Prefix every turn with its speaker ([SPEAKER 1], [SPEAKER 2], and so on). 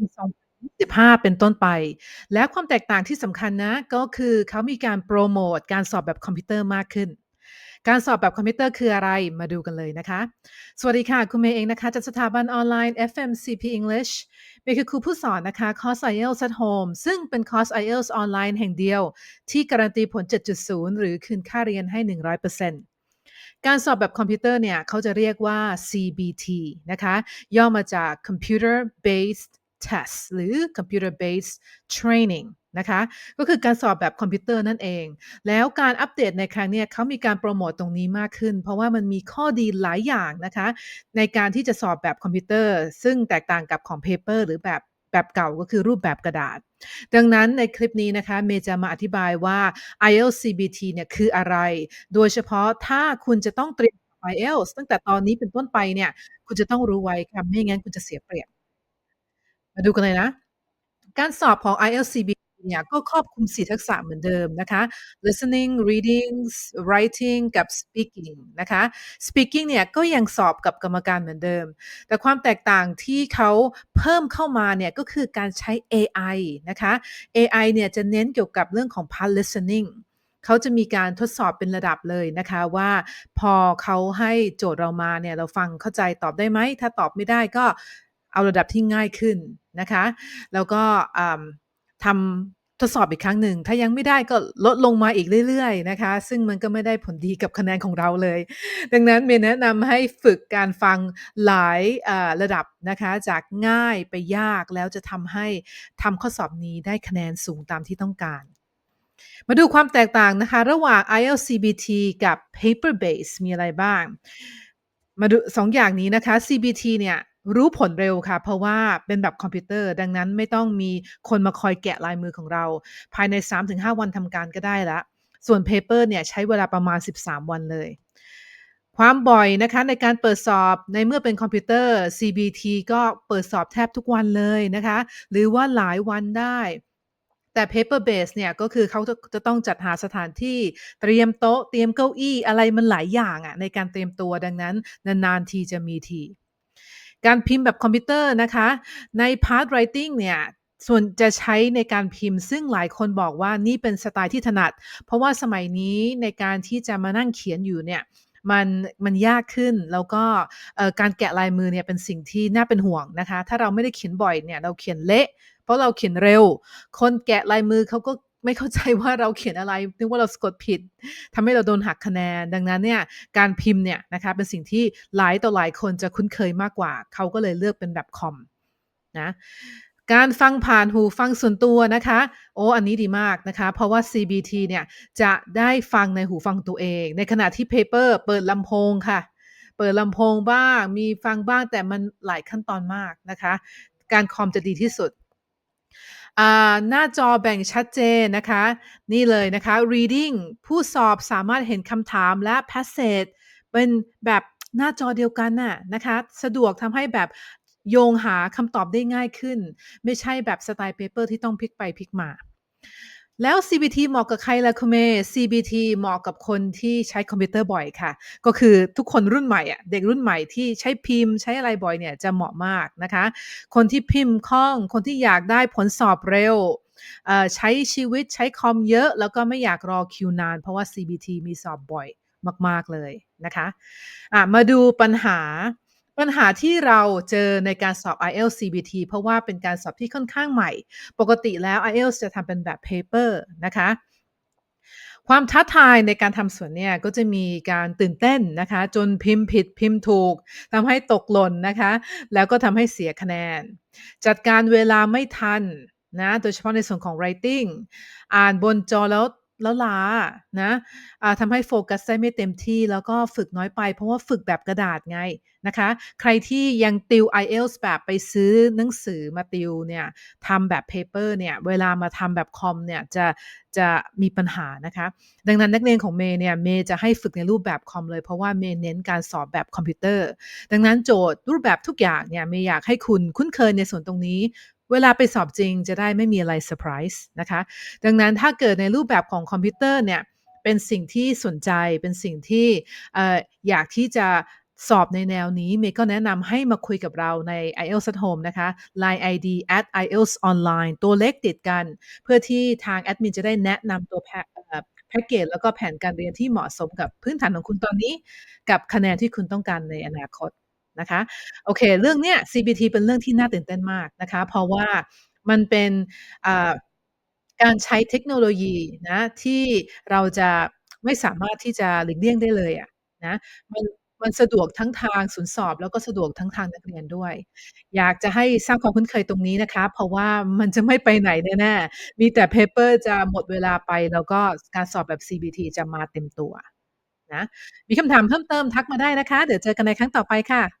[SPEAKER 1] ปี2025 เป็นต้นไป และความแตกต่างที่สำคัญนะ ก็คือเขามีการโพรโมตการสอบแบบคอมพิวเตอร์มากขึ้น การสอบแบบคอมพิวเตอร์คืออะไร?มาดูกันเลยนะคะ สวัสดีค่ะ คุณเมย์เองนะคะ จากสถาบันออนไลน์ FMCP English เมย์คือครูผู้สอนนะคะคอร์ส IELTS at Home ซึ่งเป็นคอร์ส IELTS ออนไลน์แห่งเดียว ที่การันตีผล 7.0 หรือคืนค่าเรียนให้ 100%การสอบแบบคอมพิวเตอร์เนี่ยเขาจะเรียกว่า CBT นะคะ ย่อมาจาก Computer Based Test หรือ Computer Based Training นะคะก็คือการสอบแบบคอมพิวเตอร์นั่นเอง แล้วการอัปเดตในครั้งนี้เขามีการโพรโมตตรงนี้มากขึ้น เพราะว่ามันมีข้อดีหลายอย่างนะคะ ในการที่จะสอบแบบคอมพิวเตอร์ ซึ่งแตกต่างกับของ Paper หรือแบบแบบเก่าก็คือรูปแบบกระดาษ ดังนั้นในคลิปนี้นะคะ เมย์จะมาอธิบายว่า IELTS CBT เนี่ยคืออะไร?โดยเฉพาะถ้าคุณจะต้องเตรียม IELTS ตั้งแต่ตอนนี้เป็นต้นไปเนี่ย คุณจะต้องรู้ไว้ค่ะไม่งั้นคุณจะเสียเปรียบ มาดูกันเลยนะ การสอบของ IELCB เนี่ยก็ครอบคลุม4ทักษะเหมือนเดิมนะคะ listening, reading, writing กับ speaking นะคะ speaking เนี่ยก็ยังสอบกับกรรมการเหมือนเดิม แต่ความแตกต่างที่เขาเพิ่มเข้ามาเนี่ยก็คือการใช้เอไอนะคะเอไอเนี่ยจะเน้นเกี่ยวกับเรื่องของ part listening เขาจะมีการทดสอบเป็นระดับเลยนะคะว่าพอเขาให้โจทย์เรามาเนี่ยเราฟังเข้าใจตอบได้ไหม?ถ้าตอบไม่ได้ก็ เอาระดับที่ง่ายขึ้นนะคะ แล้วก็ทำทดสอบอีกครั้งหนึ่ง ถ้ายังไม่ได้ก็ลดลงมาอีกเรื่อยๆนะคะ ซึ่งมันก็ไม่ได้ผลดีกับคะแนนของเราเลย ดังนั้นเมย์แนะนำให้ฝึกการฟังหลายระดับนะคะ จากง่ายไปยากแล้วจะทำให้ทำข้อสอบนี้ได้คะแนนสูงตามที่ต้องการมาดูความแตกต่างนะคะ ระหว่าง ILCBT กับ Paper Base มีอะไรบ้าง มาดู2อย่างนี้นะคะ CBT เนี่ย รู้ผลเร็วค่ะ เพราะว่าเป็นแบบคอมพิวเตอร์ ดังนั้นไม่ต้องมีคนมาคอยแกะลายมือของเรา ภายใน 3-5 วันทำการก็ได้ล้วส่วน Paper เนี่ยใช้เวลาประมาณ 13 วันเลย ความบ่อยนะคะในการเปิดสอบในเมื่อเป็นคอมพิวเตอร์ CBT ก็เปิดสอบแทบทุกวันเลยนะคะ หรือว่าหลายวันได้แต่ Paper Base เนี่ยก็คือเขาจะต้องจัดหาสถานที่เตรียมโต๊ะ เตรียมเก้าอี้อะไรมันหลายอย่างอะในการเตรียมตัวดังนั้น นานๆทีจะมีที การพิมพ์แบบคอมพิวเตอร์นะคะ ใน Part Writing เนี่ยส่วนจะใช้ในการพิมพ์ซึ่งหลายคนบอกว่านี่เป็นสไตล์ที่ถนัด เพราะว่าสมัยนี้ในการที่จะมานั่งเขียนอยู่เนี่ยมันมันยากขึ้นแล้วก็การแกะลายมือเนี่ยเป็นสิ่งที่น่าเป็นห่วงนะคะ ถ้าเราไม่ได้เขียนบ่อยเนี่ยเราเขียนเละ เพราะเราเขียนเร็ว คนแกะลายมือเขาก็ ไม่เข้าใจว่าเราเขียนอะไร นึกว่าเราสะกดผิดทำให้เราโดนหักคะแนน ดังนั้นเนี่ยการพิมพ์เนี่ยนะคะเป็นสิ่งที่หลายต่อหลายคนจะคุ้นเคยมากกว่า เขาก็เลยเลือกเป็นแบบคอมนะการฟังผ่านหูฟังส่วนตัวนะคะ โอ้อันนี้ดีมากนะคะ เพราะว่า CBT เนี่ยจะได้ฟังในหูฟังตัวเอง ในขณะที่ Paper เปิดลำโพงค่ะ เปิดลำโพงบ้าง มีฟังบ้างแต่มันหลายขั้นตอนมากนะคะ การคอมจะดีที่สุด หน้าจอแบ่งชัดเจนนะคะ นี่เลยนะคะ Reading ผู้สอบสามารถเห็นคำถามและ Passage เป็นแบบหน้าจอเดียวกันน่ะนะคะ สะดวกทำให้แบบโยงหาคำตอบได้ง่ายขึ้น ไม่ใช่แบบสไตล์เพเปอร์ที่ต้องพลิกไปพลิกมา แล้ว CBT เหมาะกับใครล่ะคุณเม? CBT เหมาะกับคนที่ใช้คอมพิวเตอร์บ่อยค่ะ ก็คือทุกคนรุ่นใหม่อะเด็กรุ่นใหม่ที่ใช้พิมพ์ใช้อะไรบ่อยเนี่ยจะเหมาะมากนะคะ คนที่พิมพ์คล่อง คนที่อยากได้ผลสอบเร็วใช้ชีวิตใช้คอมเยอะ แล้วก็ไม่อยากรอคิวนาน เพราะว่า CBT มีสอบบ่อยมาก ๆ เลยนะคะอ่ามาดูปัญหา ปัญหาที่เราเจอในการสอบ IELTS CBT เพราะว่าเป็นการสอบที่ค่อนข้างใหม่ ปกติแล้ว IELTS จะทำเป็นแบบ Paper นะคะความท้าทายในการทำสวนเนี่ยก็จะมีการตื่นเต้นนะคะ จนพิมพ์ผิดพิมพ์ถูกทำให้ตกหล่นนะคะ แล้วก็ทำให้เสียคะแนน จัดการเวลาไม่ทันนะโดยเฉพาะในส่วนของ Writing อ่านบนจอแล้ว แล้วล้านะอ่าทำให้โฟกัสได้ไม่เต็มที่แล้วก็ฝึกน้อยไป เพราะว่าฝึกแบบกระดาษไงนะคะ ใครที่ยังติว IELTS แบบไปซื้อหนังสือมาติวเนี่ยทำแบบ Paper เนี่ยเวลามาทำแบบคอมเนี่ยจะจะมีปัญหานะคะ ดังนั้นนักเรียนของเมย์เนี่ยเมย์จะให้ฝึกในรูปแบบคอมเลยเพราะว่าเมย์เน้นการสอบแบบคอมพิวเตอร์ ดังนั้นโจทย์รูปแบบทุกอย่างเนี่ยเมย์อยากให้คุณคุ้นเคยในส่วนตรงนี้ เวลาไปสอบจริงจะได้ไม่มีอะไรเซอร์ไพรส์นะคะ ดังนั้นถ้าเกิดในรูปแบบของคอมพิวเตอร์เนี่ยเป็นสิ่งที่สนใจเป็นสิ่งที่ออยากที่จะสอบในแนวนี้เมย์ก็แนะนำให้มาคุยกับเราใน IELTS at Home นะคะ LINE ID @IELTS online ตัวเลขติดกัน เพื่อที่ทางแอดมินจะได้แนะนำตัวแพะเอ่อแพ็กเกจแล้วก็แผนการเรียนที่เหมาะสมกับพื้นฐานของคุณตอนนี้ กับคะแนนที่คุณต้องการในอนาคต นะคะโอเค เรื่องเนี้ย CBT เป็นเรื่องที่น่าตื่นเต้นมากนะคะ เพราะว่ามันเป็นการใช้เทคโนโลยีนะที่เราจะไม่สามารถที่จะหลีกเลี่ยงได้เลยอะนะมันมันสะดวกทั้งทางศูนย์สอบ แล้วก็สะดวกทั้งทางนักเรียนด้วย อยากจะให้สร้างความคุ้นเคยตรงนี้นะคะ เพราะว่ามันจะไม่ไปไหนแน่ๆมีแต่เพเปอร์จะหมดเวลาไป แล้วก็การสอบแบบ CBT จะมาเต็มตัวนะมีคำถามเพิ่มเติมทักมาได้นะคะ เดี๋ยวเจอกันในครั้งต่อไปค่ะ